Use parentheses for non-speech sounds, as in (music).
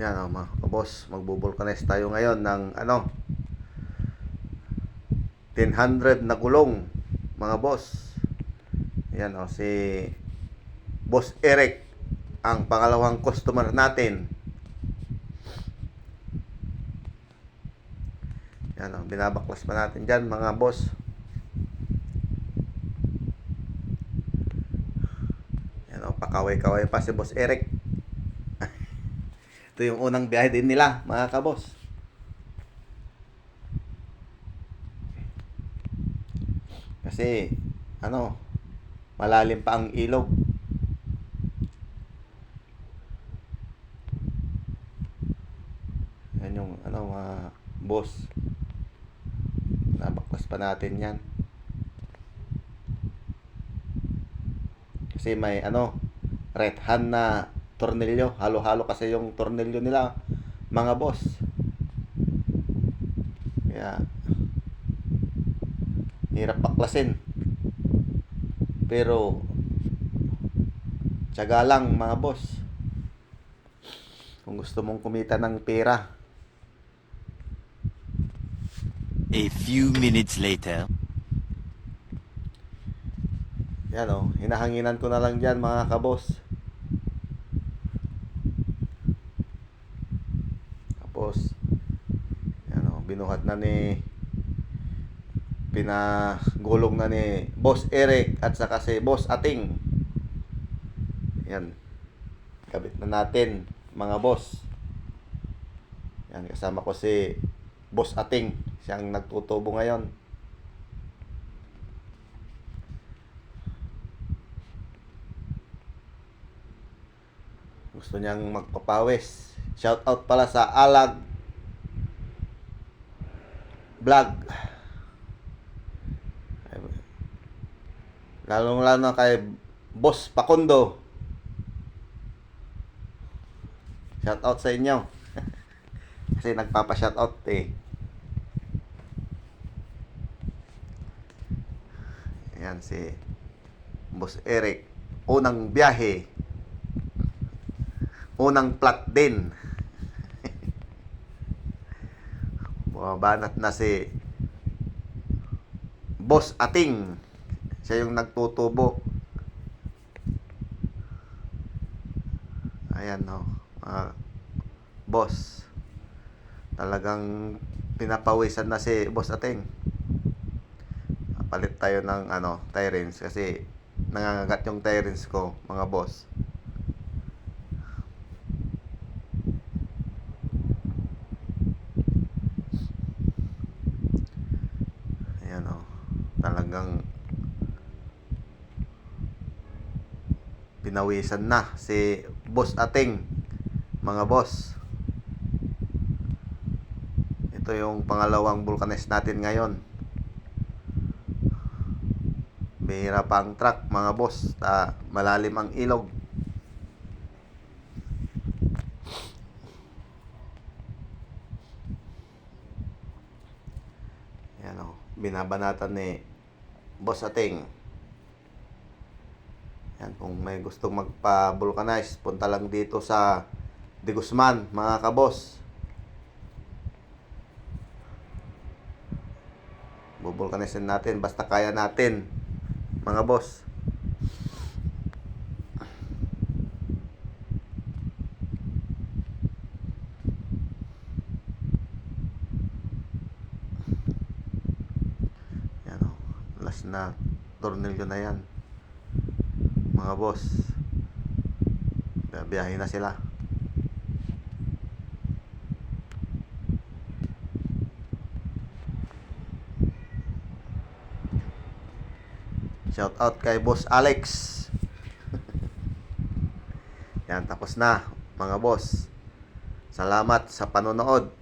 Yan o mga kabos, magbubulkanize tayo ngayon ng ano 1000 na gulong mga boss. Yan o si Boss Eric ang pangalawang customer natin. Yan o, binabaklas pa natin dyan mga boss. Yan o, pakaway-kaway pa si Boss Eric. Ito yung unang biyahe din nila, mga kabos. Kasi, ano, malalim pa ang ilog. Yan yung, ano, mga boss. Nabaklas pa natin yan. Kasi may, ano, right hand na tornilyo. Halo-halo kasi yung tornilyo nila, mga boss. Kaya, hirap baklasin. Pero, tsaga lang mga boss. Kung gusto mong kumita ng pera, A few minutes later. yan o, hinahanginan ko na lang dyan mga kabos. Tapos, binuhat na ni pinagulong na ni Boss Eric at saka si Boss Ating. Yan. Kabit na natin, mga boss. Yan, kasama ko si Boss Ating. Siyang nagtutubo ngayon. Gusto niyang magpapawis. Shout out pala sa Alag Vlog. Lalong lalo kay Boss Pakundo. Shout out sa inyo. (laughs) Kasi nagpapa-shout out eh. Yan si Boss Eric. Unang biyahe. Unang plat din. Bumabanat na si Boss Ating. Siya yung nagtutubo. Ayan no. mga boss. Talagang pinapawisan na si Boss Ating. Palit tayo ng ano, tyrants kasi nangangagat yung tyrants ko, mga boss. Ayan o. Talagang pinawisan na si Boss Ating mga boss. Ito yung pangalawang vulcanist natin ngayon. Bihira pa ang truck mga boss. Ta, malalim ang ilog. Yan o. Binabanatan ni Boss Ating. Yan, kung may gustong magpa-vulcanize, punta lang dito sa De Guzman, mga kabos. Bubulkanisin natin basta kaya natin, mga boss. Yan o, na tornilyo na yan. Mga boss biyahe na sila. Shout out kay boss Alex. (laughs) Yan tapos na mga boss. Salamat sa panonood